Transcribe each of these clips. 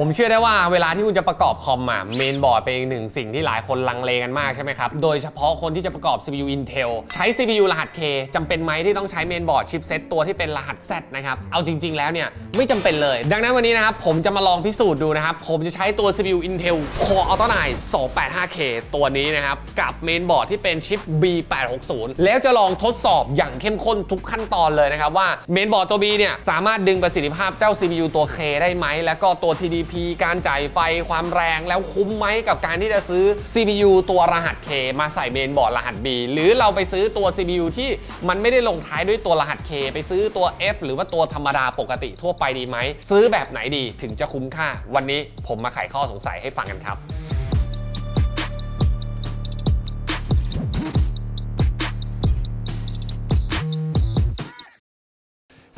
ผมเชื่อได้ว่าเวลาที่คุณจะประกอบคอมอะเมนบอร์ดเป็นอีกหนึ่งสิ่งที่หลายคนลังเลกันมากใช่ไหมครับ โดยเฉพาะคนที่จะประกอบ CPU Intel ใช้ CPU รหัส K จำเป็นไหมที่ต้องใช้เมนบอร์ดชิปเซตตัวที่เป็นรหัส Z นะครับ เอาจริง ๆ แล้วเนี่ยไม่จำเป็นเลย ดังนั้นวันนี้นะครับผมจะมาลองพิสูจน์ดูนะครับ ผมจะใช้ตัว CPU Intel Core Alto 9 285K ตัวนี้นะครับ กับเมนบอร์ดที่เป็นชิป B860 แล้วจะลองทดสอบอย่างเข้มข้นทุกขั้นตอนเลยนะครับว่าเมนบอร์ดตัว B เนี่ยสามารถดึงประสิทธิภาพเจ้า CPU ตัว K ได้ไหมแล้วก็ตัว TDP การจ่ายไฟความแรงแล้วคุ้มไหมกับการที่จะซื้อ CPU ตัวรหัส K มาใส่เมนบอร์ดรหัส B หรือเราไปซื้อตัว CPU ที่มันไม่ได้ลงท้ายด้วยตัวรหัส K ไปซื้อตัว F หรือว่าตัวธรรมดาปกติทั่วไปดีไหม ซื้อแบบไหนดีถึงจะคุ้มค่า วันนี้ผมมาไขข้อสงสัยให้ฟังกันครับ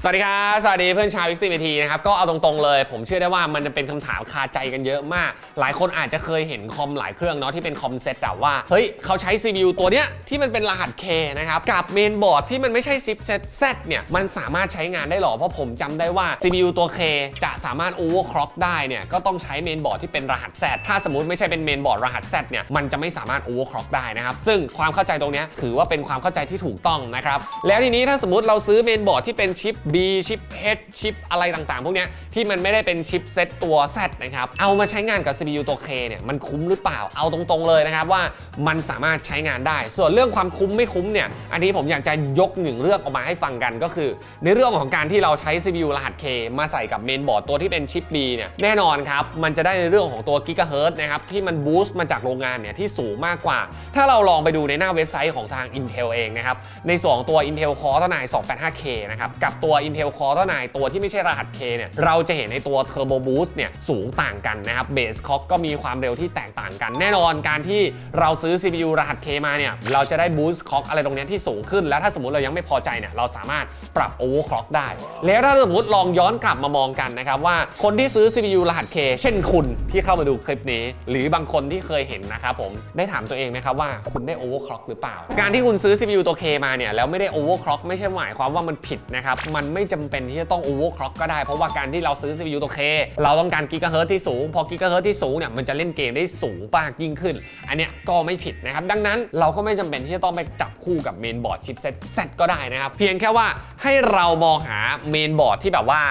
สวัสดีครับ สวัสดีเพื่อนชาว x t v t นะครับ ก็เอาตรงๆเลย ผมเชื่อได้ว่ามันจะเป็นคำถามคาใจกันเยอะมาก หลายคนอาจจะเคยเห็นคอมหลายเครื่องเนาะที่เป็นคอมเซ็ตแต่ว่า เฮ้ย เขาใช้ CPU ตัวเนี้ยที่มันเป็นรหัส K นะครับ กับเมนบอร์ดที่มันไม่ใช่ชิปเซ็ตเนี่ย มันสามารถใช้งานได้หรอ เพราะผมจำได้ว่า CPU ตัว K จะสามารถ overclock ได้เนี่ยก็ต้องใช้เมนบอร์ดที่เป็นรหัส Z ถ้าสมมติไม่ใช่เป็นเมนบอร์ดรหัส Z เนี่ยมันจะไม่สามารถ overclock ได้นะครับซึ่งความเข้าใจตรงเนี้ยถือว่าเป็นความเข้าใจที่ถูกต้องนะครับแล้วทีนี้ถ้าสมมติเราซื้อเมนบอร์ดที่เป็นชิป B ชิป H ชิปอะไรต่างๆ พวกนี้ที่มันไม่ได้เป็นชิปเซตตัว Z นะครับ เอามาใช้งานกับ CPU ตัว K เนี่ยมันคุ้มหรือเปล่าเอาตรงๆเลยนะครับว่ามันสามารถใช้งานได้ ส่วนเรื่องความคุ้มไม่คุ้มเนี่ยอันนี้ผมอยากจะยกหนึ่งเรื่องออกมาให้ฟังกันก็คือ ในเรื่องของการที่เราใช้ CPU รหัส K มาใส่กับเมนบอร์ดตัวที่เป็นชิป B เนี่ยแน่นอนครับมันจะได้ในเรื่องของตัวกิกะเฮิร์ตนะครับที่มันบูสต์มาจากโรงงานเนี่ยที่สูงมากกว่า ถ้าเราลองไปดูในหน้าเว็บไซต์ของทาง Intel เองนะครับในส่วนของตัว Intel Core Core i 285K นะครับกับตัว Intel Core Core i ตัวที่ไม่ใช่รหัส K เนี่ยเราจะเห็นในตัว Turbo Boost เนี่ยสูงต่างกันนะครับ Base Clock ก็มีความเร็วที่แตกต่างกัน แน่นอนการที่เราซื้อ CPU รหัส K มาเนี่ยเราจะได้ Boost Clock อะไรตรงนี้ที่สูงขึ้น แล้วถ้าสมมติเรายังไม่พอใจเนี่ยเราสามารถปรับ Overclock ได้ แล้วถ้าสมมติลองย้อนกลับมามองกันนะครับว่าคนที่ซื้อ CPU รหัส K เช่นคุณที่เข้ามาดูคลิปนี้ หรือบางคนที่เคยเห็นนะครับผมได้ถามตัวเองไหมครับว่าคุณได้ Overclock หรือเปล่า การที่คุณซื้อ CPU ตัว K มาเนี่ยแล้วไม่ได้ Overclock ไม่ใช่หมายความว่ามันผิดนะครับมันไม่จำเป็นที่จะต้อง Overclock ก็ได้ เพราะว่าการที่เราซื้อ CPU ตัว K เราต้องการกิกะเฮิรตที่สูง พอกิกะเฮิรตที่สูงเนี่ยมันจะเล่นเกมได้สูงมากยิ่งขึ้น อันเนี้ยก็ไม่ผิดนะครับ ดังนั้นเราก็ไม่จำเป็นที่จะต้องไปจับคู่กับเมนบอร์ดชิปเซ็ตก็ได้นะครับ เพียงแค่ว่าให้เรามองหาเมนบอร์ดที่แบบว่า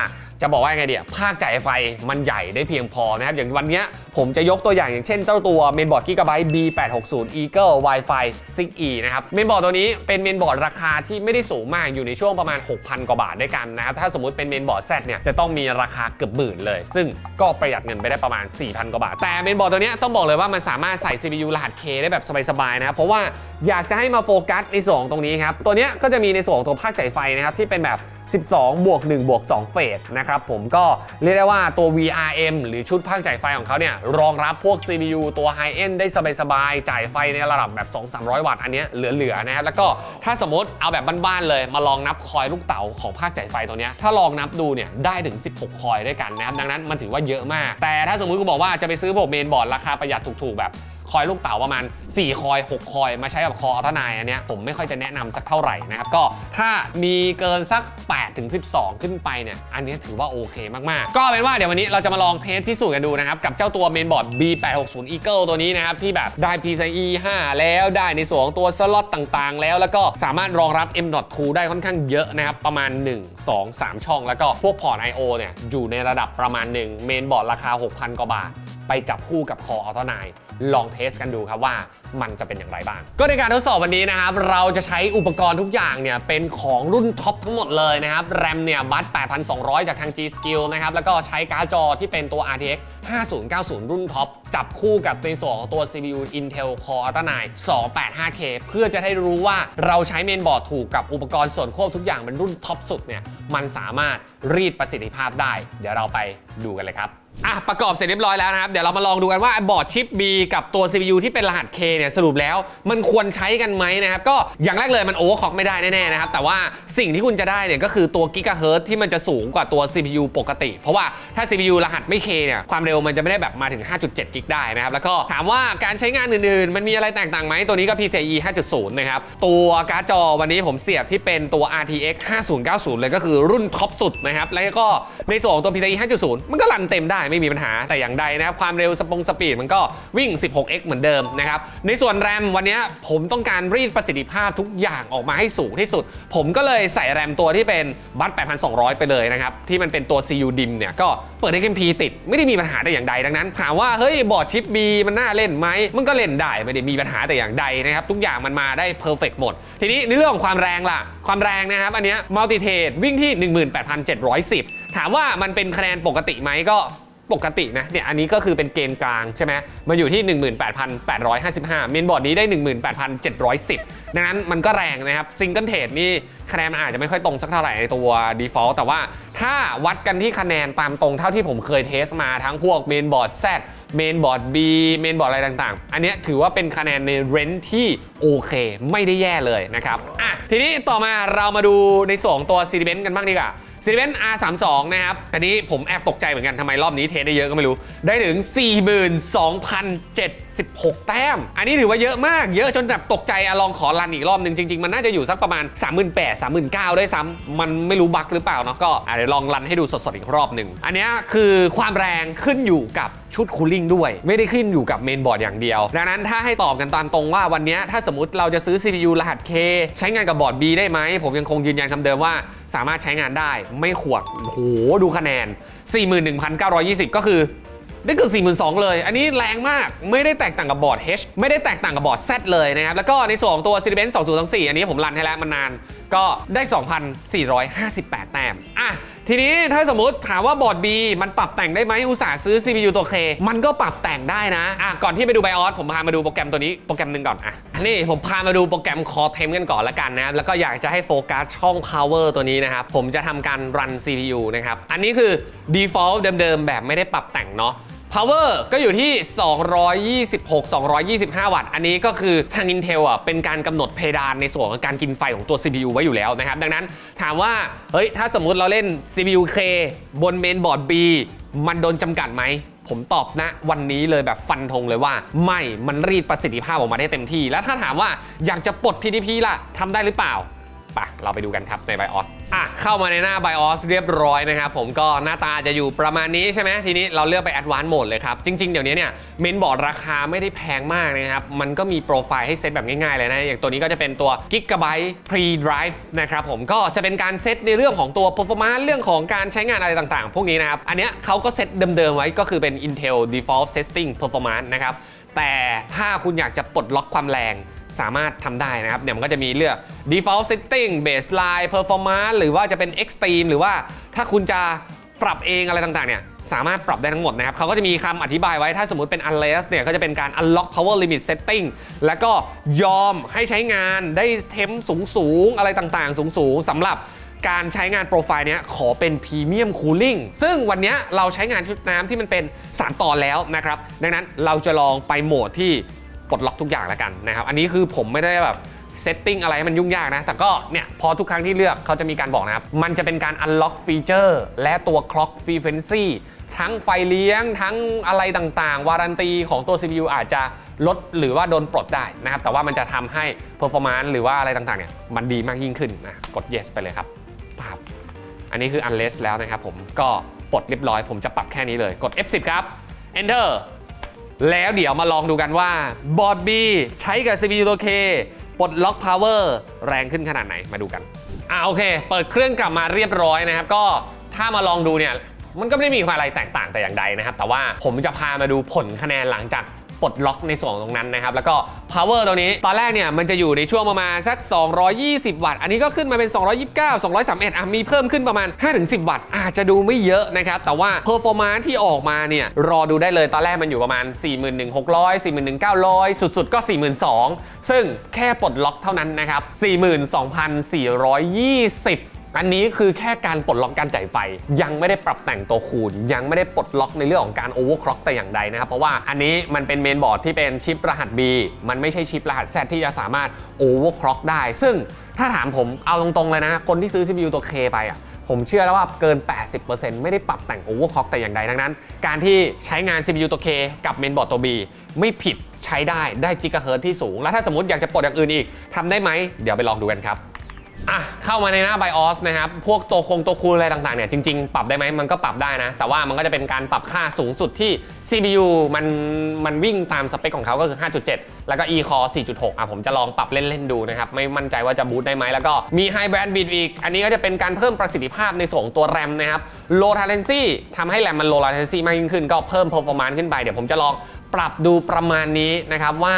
จะบอกว่าไงเดียภาคจ่ายไฟมันใหญ่ได้เพียงพอนะครับ อย่างวันนี้ผมจะยกตัวอย่างอย่างเช่นเจ้าตัวเมนบอร์ด Gigabyte B860 Eagle Wi-Fi 6E นะครับ เมนบอร์ดตัวนี้เป็นเมนบอร์ดราคาที่ไม่ได้สูงมากอยู่ในช่วงประมาณ 6,000 กว่าบาทด้วยกันนะครับ ถ้าสมมติเป็นเมนบอร์ด Z เนี่ยจะต้องมีราคาเกือบหมื่นเลย ซึ่งก็ประหยัดเงินไปได้ประมาณ 4,000 กว่าบาท แต่เมนบอร์ดตัวนี้ต้องบอกเลยว่ามันสามารถใส่ CPU รหัส K ได้แบบสบายๆนะครับเพราะว่าอยากจะให้มาโฟกัสในส่วนตรงนี้ครับตัวนี้ก็จะมีในส่วนของตัวภาคจ่ายไฟนะครับที่เป็นแบบ 12 บวก 1 บวก 2 เฟสนะครับผมก็เรียกได้ว่าตัว VRM หรือชุดภาคจ่ายไฟของเขาเนี่ยรองรับพวก CPU ตัว High End ได้สบายๆ จ่ายไฟในระดับแบบ 2-300 วัตต์อันนี้เหลือๆนะครับแล้วก็ถ้าสมมติเอาแบบบ้านๆเลยมาลองนับคอยลูกเต๋าของภาคจ่ายไฟตัวเนี้ยถ้าลองนับดูเนี่ยได้ถึง 16 คอยด้วยกันนะครับดังนั้นมันถือว่าเยอะมาก แต่ถ้าสมมติกูบอกว่าจะไปซื้อพวกเมนบอร์ดราคาประหยัดถูกๆแบบ คอยลูกเต๋าประมาณ 4 คอย 6 คอย มาใช้กับคออัลตนายอันเนี้ยผมไม่ค่อยจะแนะนำสักเท่าไหร่นะครับ ก็ถ้ามีเกินสัก 8 ถึง 12 ขึ้นไปเนี่ย อันนี้ถือว่าโอเคมาก ๆ ก็เป็นว่าเดี๋ยววันนี้เราจะมาลองเทสพิสูจน์กันดูนะครับ กับเจ้าตัวเมนบอร์ด B860 Eagle ตัวนี้นะครับ ที่แบบได้ PCIe 5 แล้วได้ในส่วนของตัวสล็อตต่างๆ แล้วแล้วก็สามารถรองรับ M.2 ได้ค่อนข้างเยอะนะครับประมาณ 1 2 3 ช่อง แล้วก็พวกพอร์ต I/O เนี่ยอยู่ในระดับประมาณหนึ่งเมนบอร์ดราคา 6,000กว่าบาทไปจับคู่กับคออัลตนาย ลองเทสกันดูครับว่ามันจะเป็นอย่างไรบ้าง ก็ในการทดสอบวันนี้นะครับ เราจะใช้อุปกรณ์ทุกอย่างเนี่ยเป็นของรุ่นท็อปทั้งหมดเลยนะครับ แรมเนี่ยบัต8,200 จากทาง G Skill นะครับ แล้วก็ใช้การ์ดจอที่เป็นตัว RTX 5090 รุ่นท็อป จับคู่กับในส่วนของตัว CPU Intel Core Ultra 9 285K เพื่อจะให้รู้ว่าเราใช้เมนบอร์ดถูกกับอุปกรณ์ส่วนควบทุกอย่างเป็นรุ่นท็อปสุดเนี่ยมันสามารถรีดประสิทธิภาพได้ เดี๋ยวเราไปดูกันเลยครับ อะประกอบเสร็จเรียบร้อยแล้วนะครับ เดี๋ยวเรามาลองดูกันว่าบอร์ดชิป B กับตัว CPU ที่เป็นรหัส K เนี่ยสรุปแล้ว มันควรใช้กันไหมนะครับ ก็อย่างแรกเลยมันโอเวอร์คล็อกไม่ได้แน่ๆนะครับ แต่ว่าสิ่งที่คุณจะได้เนี่ยก็คือตัวกิกะเฮิร์ตที่มันจะสูงกว่าตัว CPU ปกติ เพราะว่าถ้า CPU รหัสไม่ K เนี่ยความเร็วมันจะไม่ได้แบบมาถึง 5.7 กิกได้นะครับ แล้วก็ถามว่าการใช้งานอื่นๆ มันมีอะไรแตกต่างไหมตัวนี้ก็ PCIe 5.0 นะครับตัวการ์ดจอวันนี้ผมเสียบที่เป็นตัว RTX 5090 เลยก็คือรุ่นท็อปสุดนะครับแล้วก็ในส่วนของตัว PCIe 5.0 มันก็รันเต็มได้ได้ไม่มีปัญหาแต่อย่างใดนะครับความเร็วสปงสปีดมันก็วิ่ง 16x เหมือนเดิมนะครับในส่วนแรมวันนี้ผมต้องการรีดประสิทธิภาพทุกอย่างออกมาให้สูงที่สุด ผมก็เลยใส่แรมตัวที่เป็นบัต8200 ไปเลยนะครับที่มันเป็นตัว CU DIM เนี่ยก็เปิด XMP ติดไม่ได้มีปัญหาแต่อย่างใดดังนั้นถามว่าเฮ้ยบอร์ดชิป B มันน่าเล่นไหมมันก็เล่นได้ไม่ได้มีปัญหาแต่อย่างใดนะครับทุกอย่างมันมาได้เพอร์เฟกหมด ทีนี้ในเรื่องของความแรงล่ะ ความแรงนะครับ อันเนี้ยมัลติเทสวิ่งที่ 18,710 ถามว่ามันเป็นคะแนนปกติไหมก็ ปกตินะเนี่ยอันนี้ก็คือเป็นเกณฑ์กลางใช่ไหมมาอยู่ที่ 18,855 เมนบอร์ดนี้ได้ 18,710 ดังนั้นมันก็แรงนะครับซิงเกิลเทสนี่คะแนนมันอาจจะไม่ค่อยตรงสักเท่าไหร่ในตัว default แต่ว่าถ้าวัดกันที่คะแนนตามตรงเท่าที่ผมเคยเทสมาทั้งพวกเมนบอร์ด Z เมนบอร์ด B เมนบอร์ดอะไรต่างๆ อันนี้ถือว่าเป็นคะแนนในเรนที่โอเค ไม่ได้แย่เลยนะครับอะทีนี้ต่อมาเรามาดูในส่วนของตัว c d b e n กันบ้างดีกว่า c d b e n R32 นะครับ อันนี้ผมแอบตกใจเหมือนกันทำไมรอบนี้เทสได้เยอะก็ไม่รู้ ได้ถึง 42,076 แต้ม อันนี้ถือว่าเยอะมาก เยอะจนแบบตกใจอะลองขอรันอีกรอบหนึ่งจริง ๆ มันน่าจะอยู่สักประมาณ 38,000 39,000ด้วยซ้ำมันไม่รู้บั๊กหรือเปล่าเนาะก็อะเดี๋ยวลองรันให้ดูสดๆอีกรอบหนึ่งอันนี้คือความแรงขึ้นอยู่กับ ชุดคูลิ่งด้วย ไม่ได้ขึ้นอยู่กับเมนบอร์ดอย่างเดียว ดังนั้นถ้าให้ตอบกันตามตรงว่าวันนี้ถ้าสมมติเราจะซื้อ CPU รหัส K ใช้งานกับบอร์ด B ได้ไหม ผมยังคงยืนยันคำเดิมว่าสามารถใช้งานได้ไม่ขวดโหดูคะแนน 41,920 ก็คือได้เกือบ42,000 เลย อันนี้แรงมาก ไม่ได้แตกต่างกับบอร์ด H ไม่ได้แตกต่างกับบอร์ด Z เลยนะครับ แล้วก็ในส่วนของตัว c i t y b e n 2024 อันนี้ผมรันให้แล้วมันนาน ก็ได้ 2,458 แต้มอะทีนี้ถ้าสมมติถามว่าบอร์ด B มันปรับแต่งได้ไหมอุตส่าห์ซื้อ CPU ตัว K มันก็ปรับแต่งได้นะอะก่อนที่ไปดู BIOS ผมพามาดูโปรแกรมตัวนี้โปรแกรมหนึ่งก่อนอะนี่ผมพามาดูโปรแกรม Core Temp กันก่อนละกันนะครับแล้วก็อยากจะให้โฟกัสช่อง Power ตัวนี้นะครับผมจะทำการรัน CPU นะครับอันนี้คือ default เดิมๆแบบไม่ได้ปรับแต่งเนาะ Power ก็อยู่ที่ 226 225 วัตต์ อันนี้ก็คือทาง Intel อะเป็นการกำหนดเพดานในส่วนของการกินไฟของตัว CPU ไว้อยู่แล้วนะครับ ดังนั้นถามว่า เฮ้ย ถ้าสมมุติเราเล่น CPU K บนเมนบอร์ด B มันโดนจำกัดไหมผมตอบนะ วันนี้เลยแบบฟันธงเลยว่า ไม่มันรีดประสิทธิภาพออกมาได้เต็มที่ แล้วถ้าถามว่าอยากจะปลด TDP ล่ะทำได้หรือเปล่า ไปเราไปดูกันครับใน BIOS อะเข้ามาในหน้า BIOS เรียบร้อยนะครับผมก็หน้าตาจะอยู่ประมาณนี้ใช่ไหมทีนี้เราเลือกไป Advanced Mode เลยครับ จริง ๆ เดี๋ยวนี้เนี่ยเมนบอร์ดราคาไม่ได้แพงมากนะครับ มันก็มีโปรไฟล์ให้เซตแบบง่ายๆ เลยนะ อย่างตัวนี้ก็จะเป็นตัว Gigabyte Pre Drive นะครับผมก็จะเป็นการเซตในเรื่องของตัว performance เรื่องของการใช้งานอะไรต่างๆ พวกนี้นะครับอันเนี้ยเขาก็เซตเดิมๆไว้ก็คือเป็น Intel Default Setting Performance นะครับแต่ถ้าคุณอยากจะปลดล็อกความแรง สามารถทำได้นะครับเนี่ยมันก็จะมีเลือก default setting baseline performance หรือว่าจะเป็น extreme หรือว่าถ้าคุณจะปรับเองอะไรต่างๆเนี่ยสามารถปรับได้ทั้งหมดนะครับเขาก็จะมีคำอธิบายไว้ถ้าสมมติเป็น unless เนี่ยก็จะเป็นการ unlock power limit setting แล้วก็ยอมให้ใช้งานได้เทมสูงๆ อะไรต่างๆ สูงๆสำหรับการใช้งานโปรไฟล์เนี้ยขอเป็นพรีเมียมคูลิ่งซึ่งวันนี้เราใช้งานชุดน้ำที่มันเป็นสารต่อแล้วนะครับ ดังนั้นเราจะลองไปโหมดที่ ปลดล็อกทุกอย่างแล้วกันนะครับ อันนี้คือผมไม่ได้แบบเซตติ้งอะไรให้มันยุ่งยากนะ แต่ก็เนี่ยพอทุกครั้งที่เลือกเขาจะมีการบอกนะครับ มันจะเป็นการ unlock ฟีเจอร์และตัว clock frequency ทั้งไฟเลี้ยงทั้งอะไรต่างๆ วารันตีของตัว CPU อาจจะลดหรือว่าโดนปลดได้นะครับ แต่ว่ามันจะทำให้ performance หรือว่าอะไรต่างๆเนี่ยมันดีมากยิ่งขึ้นนะกด yes ไปเลยครับครับอันนี้คือ unless แล้วนะครับผมก็ปลดเรียบร้อย ผมจะปรับแค่นี้เลยกด F10 ครับ enter แล้วเดี๋ยวมาลองดูกันว่าบอร์ด B ใช้กับ CPU ตัว K ปลดล็อก power แรงขึ้นขนาดไหนมาดูกันอ่าโอเค เปิดเครื่องกลับมาเรียบร้อยนะครับ ก็ถ้ามาลองดูเนี่ยมันก็ไม่ได้มีอะไรแตกต่างแต่อย่างใดนะครับ แต่ว่าผมจะพามาดูผลคะแนนหลังจาก ปลดล็อกในส่วนตรงนั้นนะครับ แล้วก็ power ตัวนี้ตอนแรกเนี่ยมันจะอยู่ในช่วงประมาณสัก 220 วัตต์ อันนี้ก็ขึ้นมาเป็น 229 231อะมีเพิ่มขึ้นประมาณ 5-10 วัตต์ อาจจะดูไม่เยอะนะครับ แต่ว่า performance ที่ออกมาเนี่ยรอดูได้เลยตอนแรกมันอยู่ประมาณ 41,600 41,900 สุดๆ ก็ 42,000 ซึ่งแค่ปลดล็อกเท่านั้นนะครับ42,420 อันนี้คือแค่การปลดล็อกการจ่ายไฟ ยังไม่ได้ปรับแต่งตัวคูณ ยังไม่ได้ปลดล็อกในเรื่องของการโอเวอร์คล็อกแต่อย่างใดนะครับ เพราะว่าอันนี้มันเป็นเมนบอร์ดที่เป็นชิปรหัส B มันไม่ใช่ชิปรหัส Z ที่จะสามารถโอเวอร์คล็อกได้ ซึ่งถ้าถามผมเอาตรงๆเลยนะ คนที่ซื้อ CPU ตัว K ไปอะผมเชื่อแล้วว่าเกิน 80%ไม่ได้ปรับแต่งโอเวอร์คล็อกแต่อย่างใดดังนั้น การที่ใช้งาน CPU ตัว K กับเมนบอร์ดตัว B ไม่ผิดใช้ได้ได้จิกะเฮิร์ที่สูง แล้วถ้าสมมติอยากจะปลดอย่างอื่นอีกทำได้ไหมเดี๋ยวไปลองดูกันครับ อะเข้ามาในหน้า BIOS นะครับพวกตัวคงตัวคูณอะไรต่างๆเนี่ยจริงๆ ปรับได้ไหมมันก็ปรับได้นะ แต่ว่ามันก็จะเป็นการปรับค่าสูงสุดที่ CPU มันมันวิ่งตามสเปคของเขาก็คือ 5.7 แล้วก็ e-core 4.6 อะผมจะลองปรับเล่นๆดูนะครับ ไม่มั่นใจว่าจะบูตได้ไหมแล้วก็มี high bandwidth อีก อันนี้ก็จะเป็นการเพิ่มประสิทธิภาพในส่วนของตัว RAM นะครับ low latency ทำให้ RAM มัน low latency มากยิ่งขึ้นก็เพิ่ม performance ขึ้นไปเดี๋ยวผมจะลองปรับดูประมาณนี้นะครับว่า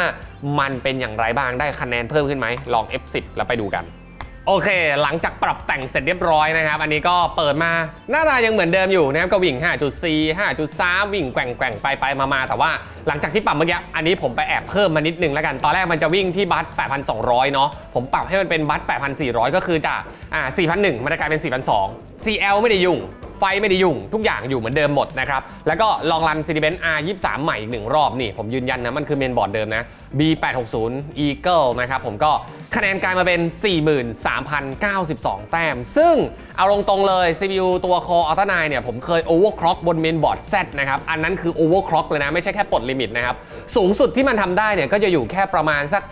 มันเป็นอย่างไรบ้างได้คะแนนเพิ่มขึ้นไหมลอง F10 แล้วไปดูกัน โอเค หลังจากปรับแต่งเสร็จเรียบร้อยนะครับ อันนี้ก็เปิดมา หน้าตายังเหมือนเดิมอยู่นะครับก็วิ่ง 5.4 5.3 วิ่งแกว่งแกว่งไปไปมามาแต่ว่าหลังจากที่ปรับเมื่อกี้ อันนี้ผมไปแอบเพิ่มมานิดนึงแล้วกัน ตอนแรกมันจะวิ่งที่บัส8,200 เนาะ ผมปรับให้มันเป็นบัส8,400 ก็คือจากอ่า4,001 มันจะกลายเป็น 4,200 CL ไม่ได้ยุ่งไฟไม่ได้ยุ่ง ทุกอย่างอยู่เหมือนเดิมหมดนะครับ แล้วก็ลองรัน c i t y b e n z R23 ใหม่อีกหนึ่งรอบนี่ผมยืนยันนะมันคือเมนบอร์ดเดิมนะ B860 Eagle นะครับผมก็คะแนนกลายมาเป็น 43,092 แต้ม ซึ่งเอาลงตรงเลย CPU ตัว Core Ultra 9เนี่ย ผมเคย overclock บนเมนบอร์ด Z นะครับ อันนั้นคือ overclock เลยนะ ไม่ใช่แค่ปลดลิมิตนะครับ สูงสุดที่มันทำได้เนี่ย ก็จะอยู่แค่ประมาณสัก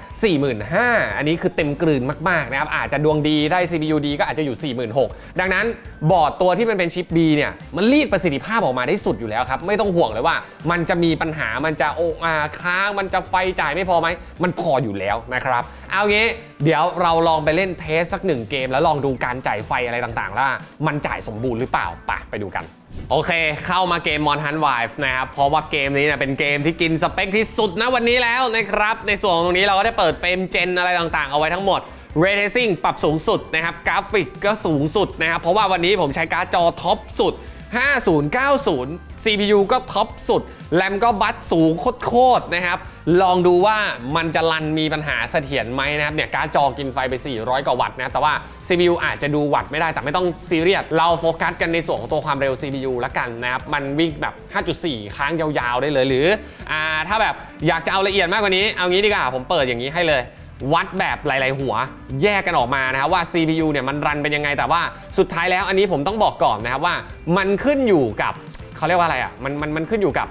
45,000 อันนี้คือเต็มกลืนมาก ๆ นะครับ อาจจะดวงดีได้ CPU ดีก็อาจจะอยู่ 46,000 ดังนั้นบอร์ดตัวที่มันเป็นชิป B เนี่ย มันรีดประสิทธิภาพออกมาได้สุดอยู่แล้วครับ ไม่ต้องห่วงเลยว่า มันจะมีปัญหา มันจะโอ้อาค้าง มันจะไฟจ่ายไม่พพอไหมมันพออยู่แล้วนะครับ เอางี้เดี๋ยวเราลองไปเล่นเทสสักหนึ่งเกม แล้วลองดูการจ่ายไฟอะไรต่างๆว่ามันจ่ายสมบูรณ์หรือเปล่าไปไปดูกัน โอเค เข้ามาเกม Mon Hunt Wife นะครับ เพราะว่าเกมนี้เนี่ยเป็นเกมที่กินสเปคที่สุดนะวันนี้แล้วนะครับ ในส่วนตรงนี้เราก็ได้เปิดเฟรมเจนอะไรต่างๆ เอาไว้ทั้งหมด Ray Tracing ปรับสูงสุดนะครับ กราฟิกก็สูงสุดนะครับ เพราะว่าวันนี้ผมใช้การ์ดจอท็อปสุด 5090 CPU ก็ท็อปสุด แรมก็บัสสูงโคตรๆนะครับ ลองดูว่ามันจะรันมีปัญหาเสถียรไหมนะครับ เนี่ยการ์ดจอกินไฟไป 400 กว่าวัตต์นะแต่ว่า CPU อาจจะดูวัตต์ไม่ได้แต่ไม่ต้องซีเรียส เราโฟกัสกันในส่วนของตัวความเร็ว CPU ละกันนะครับ มันวิ่งแบบ 5.4 ค้างยาวๆได้เลยหรืออ่าถ้าแบบอยากจะเอาละเอียดมากกว่านี้ เอางี้ดีกว่าผมเปิดอย่างนี้ให้เลย วัดแบบหลาย ๆ หัว แยกกันออกมานะครับว่า CPU เนี่ยมันรันเป็นยังไงแต่ว่าสุดท้ายแล้วอันนี้ผมต้องบอกก่อนนะครับว่า มันขึ้นอยู่กับเขาเรียกว่าอะไรอะมันมันมันขึ้นอยู่กับ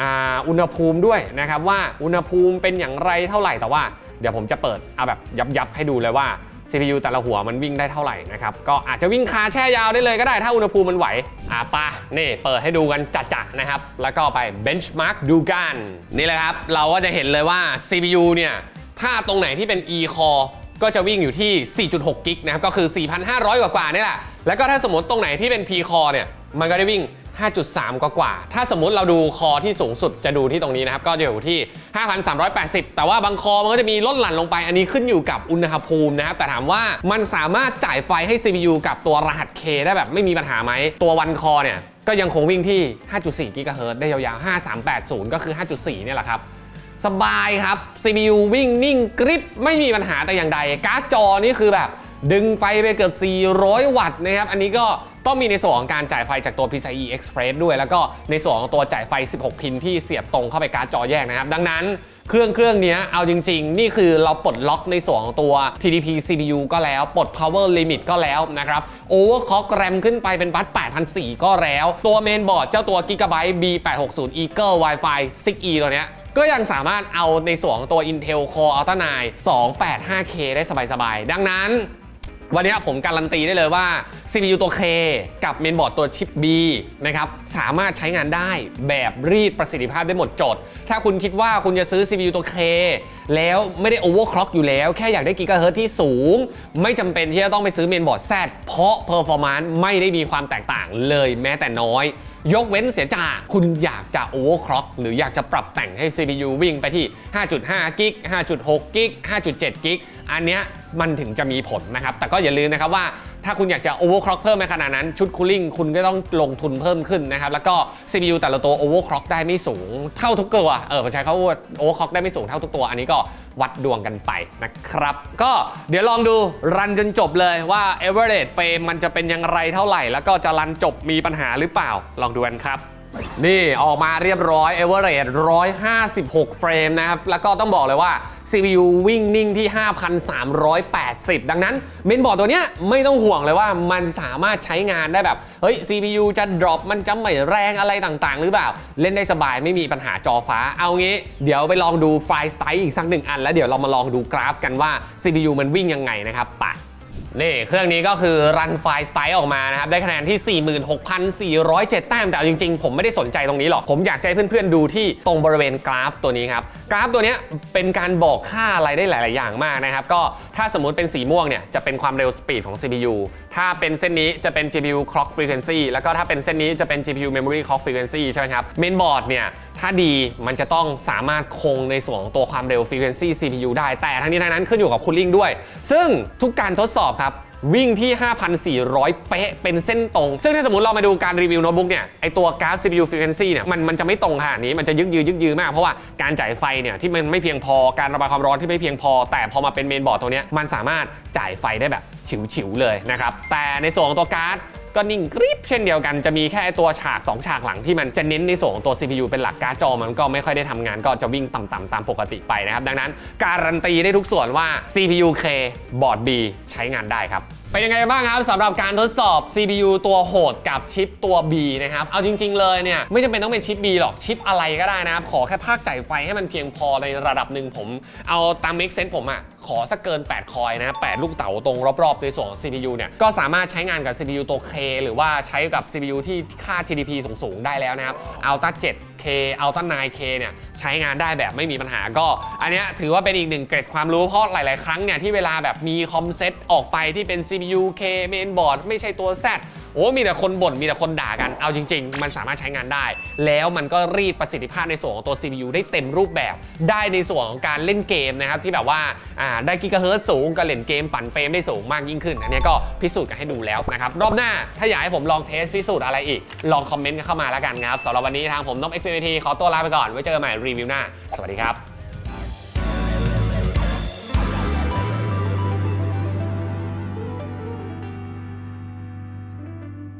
อ,อุณหภูมิด้วยนะครับว่าอุณหภูมิเป็นอย่างไรเท่าไหร่แต่ว่าเดี๋ยวผมจะเปิดเอาแบบยับๆให้ดูเลยว่า CPU แต่ละหัวมันวิ่งได้เท่าไหร่นะครับก็อาจจะวิ่งคาแช่ยาวได้เลยก็ได้ถ้าอุณหภูมิมันไหวอะปะนี่เปิดให้ดูกันจัดๆนะครับ แล้วก็ไป benchmark ดูกัน นี่เลยครับ เราก็จะเห็นเลยว่า CPU เนี่ย ถ้าตรงไหนที่เป็น e-core ก็จะวิ่งอยู่ที่ 4.6 กิกนะครับ ก็คือ 4,500 กว่ากว่านี่แหละ แล้วก็ถ้าสมมติตรงไหนที่เป็น p-core เนี่ย มันก็ได้วิ่ง 5.3 กว่ากว่าๆถ้าสมมติเราดูคอที่สูงสุดจะดูที่ตรงนี้นะครับ ก็จะอยู่ที่ 5,380 แต่ว่าบางคอมันก็จะมีลดหลั่นลงไป อันนี้ขึ้นอยู่กับอุณหภูมินะครับ แต่ถามว่ามันสามารถจ่ายไฟให้ CPU กับตัวรหัส K ได้แบบไม่มีปัญหาไหม ตัววันคอเนี่ยก็ยังคงวิ่งที่ 5.4 กิกะเฮิรตซ์ได้ยาวๆ 5380 ก็คือ 5.4 เนี่ยแหละครับ สบายครับ CPU วิ่งนิ่งกริบไม่มีปัญหาแต่อย่างใด การ์ดจอนี่คือแบบ ดึงไฟไปเกือบ 400 วัตต์นะครับ อันนี้ก็ต้องมีในส่วนของการจ่ายไฟจากตัว PCIe Express ด้วย แล้วก็ในส่วนของตัวจ่ายไฟ 16 พินที่เสียบตรงเข้าไปการ์ดจอแยกนะครับ ดังนั้นเครื่องเครื่องเนี้ยเอาจริง ๆ นี่คือเราปลดล็อกในส่วนของตัว TDP CPU ก็แล้ว ปลด Power Limit ก็แล้วนะครับ Overclock RAM ขึ้นไปเป็นบัส8,400ก็แล้ว ตัวเมนบอร์ดเจ้าตัว Gigabyte B860 Eagle Wi-Fi 6E ตัวเนี้ย ก็ยังสามารถเอาในส่วนของตัว Intel Core Ultra 9 285K ได้สบายๆ ดังนั้น วันนี้ผมการันตีได้เลยว่า CPU ตัว K กับเมนบอร์ดตัวชิป B นะครับสามารถใช้งานได้แบบรีดประสิทธิภาพได้หมดจด ถ้าคุณคิดว่าคุณจะซื้อ CPU ตัว K แล้วไม่ได้ overclock อกอยู่แล้ว แค่อยากได้กิกะเฮิรตซ์ที่สูง ไม่จำเป็นที่จะต้องไปซื้อเมนบอร์ด Z เพราะ performance ไม่ได้มีความแตกต่างเลยแม้แต่น้อย ยกเว้นเสียจากคุณอยากจะ overclock หรืออยากจะปรับแต่งให้ CPU วิ่งไปที่ 5.5 กิก 5.6 กิก 5.7 กิก อันเนี้ยมันถึงจะมีผลนะครับ แต่ก็อย่าลืมนะครับว่าถ้าคุณอยากจะ overclock เพิ่มในขนาดนั้น ชุด cooling คุณก็ต้องลงทุนเพิ่มขึ้นนะครับ แล้วก็ CPU แต่ละตัว overclock ได้ไม่สูงเท่าทุกตัวเออผมใช้เขาว่า overclock ได้ไม่สูงเท่าทุกตัว อันนี้ก็วัดดวงกันไปนะครับ ก็เดี๋ยวลองดูรันจนจบเลยว่า average frame มันจะเป็นอยังไรเท่าไหร่ แล้วก็จะรันจบมีปัญหาหรือเปล่าลองดูกันครับ นี่ออกมาเรียบร้อย Average 156 เฟรมนะครับ แล้วก็ต้องบอกเลยว่า CPU วิ่งนิ่งที่ 5,380 ดังนั้นเมนบอร์ดตัวเนี้ยไม่ต้องห่วงเลยว่ามันสามารถใช้งานได้แบบ เฮ้ย CPU จะ drop มันจะไม่แรงอะไรต่างๆ หรือเปล่า เล่นได้สบายไม่มีปัญหาจอฟ้า เอางี้ เดี๋ยวไปลองดูไฟล์สไตล์อีกสักหนึ่งอัน แล้วเดี๋ยวเรามาลองดูกราฟกันว่า CPU มันวิ่งยังไงนะครับไป นี่เครื่องนี้ก็คือรันไฟล์สไตล์ออกมานะครับ ได้คะแนนที่ 46,407 แต้ม แต่จริงๆ ผมไม่ได้สนใจตรงนี้หรอก ผมอยากให้เพื่อนๆ ดูที่ตรงบริเวณกราฟตัวนี้ครับ กราฟตัวนี้เป็นการบอกค่าอะไรได้หลาย ๆ อย่างมากนะครับ ก็ถ้าสมมุติเป็นสีม่วงเนี่ยจะเป็นความเร็วสปีดของ CPU ถ้าเป็นเส้นนี้จะเป็น GPU clock frequency แล้วก็ถ้าเป็นเส้นนี้จะเป็น GPU memory clock frequency ใช่ไหมครับเมนบอร์ดเนี่ยถ้าดีมันจะต้องสามารถคงในส่วนของตัวความเร็ว frequency CPU ได้แต่ทั้งนี้ทั้งนั้นขึ้นอยู่กับ cooling ด้วย ซึ่งทุกการทดสอบครับ วิ่งที่ 5,400 เป๊ะ เป็นเส้นตรง ซึ่งถ้าสมมติเรามาดูการรีวิวโน้ตบุ๊กเนี่ย ไอตัวกราฟ CPU frequency เนี่ย มันมันจะไม่ตรงขนาดนี้ มันจะยึกยือยึกยือมาก เพราะว่าการจ่ายไฟเนี่ย ที่มันไม่เพียงพอ การระบายความร้อนที่ไม่เพียงพอ แต่พอมาเป็นเมนบอร์ดตัวเนี้ยมันสามารถจ่ายไฟได้แบบฉิวๆเลยนะครับ แต่ในส่วนของตัวการ์ด ก็นิ่งกริบเช่นเดียวกันจะมีแค่ตัวฉาก 2 ฉากหลังที่มันจะเน้นในส่วนของตัว CPU เป็นหลักการ์ดจอมันก็ไม่ค่อยได้ทำงานก็จะวิ่งต่ำๆตามปกติไปนะครับ ดังนั้นการันตีได้ทุกส่วนว่า CPU K บอร์ด B ใช้งานได้ครับเป็นยังไงบ้างครับสำหรับการทดสอบ CPU ตัวโหดกับชิปตัว B นะครับ เอาจริง ๆ เลยเนี่ย ไม่จำเป็นต้องเป็นชิป B หรอกชิปอะไรก็ได้นะครับ ขอแค่ภาคจ่ายไฟให้มันเพียงพอในระดับหนึ่งผม เอาตาม make sense ผมอะขอสักเกิน 8 คอยนะ8ลูกเต๋าตรงรอบ ๆ ในส่วนของ CPU เนี่ย ก็สามารถใช้งานกับ CPU ตัว K หรือว่าใช้กับ CPU ที่ค่า TDP สูง ๆ ได้แล้วนะครับ Ultra 7 K Ultra 9K เนี่ยใช้งานได้แบบไม่มีปัญหาก็ อันเนี้ยถือว่าเป็นอีกหนึ่งเกร็ดความรู้เพราะหลาย ๆ ครั้งเนี่ยที่เวลาแบบมีคอมเซ็ตออกไปที่เป็น CPU K Mainboard ไม่ใช่ตัว Z โอ้มีแต่คนบ่นมีแต่คนด่ากัน เอาจริง ๆ มันสามารถใช้งานได้ แล้วมันก็รีดประสิทธิภาพในส่วนของตัว CPU ได้เต็มรูปแบบ ได้ในส่วนของการเล่นเกมนะครับที่แบบว่าอ่าได้กิกะเฮิร์ตสูงก็เล่นเกมปั่นเฟรมได้สูงมากยิ่งขึ้น อันนี้ก็พิสูจน์กันให้ดูแล้วนะครับ รอบหน้าถ้าอยากให้ผมลองเทสพิสูจน์อะไรอีก ลองคอมเมนต์กันเข้ามาแล้วกันครับสำหรับวันนี้ทางผมนก XMT ขอตัวลาไปก่อนไว้เจอกันใหม่รีวิวหน้า สวัสดีครับ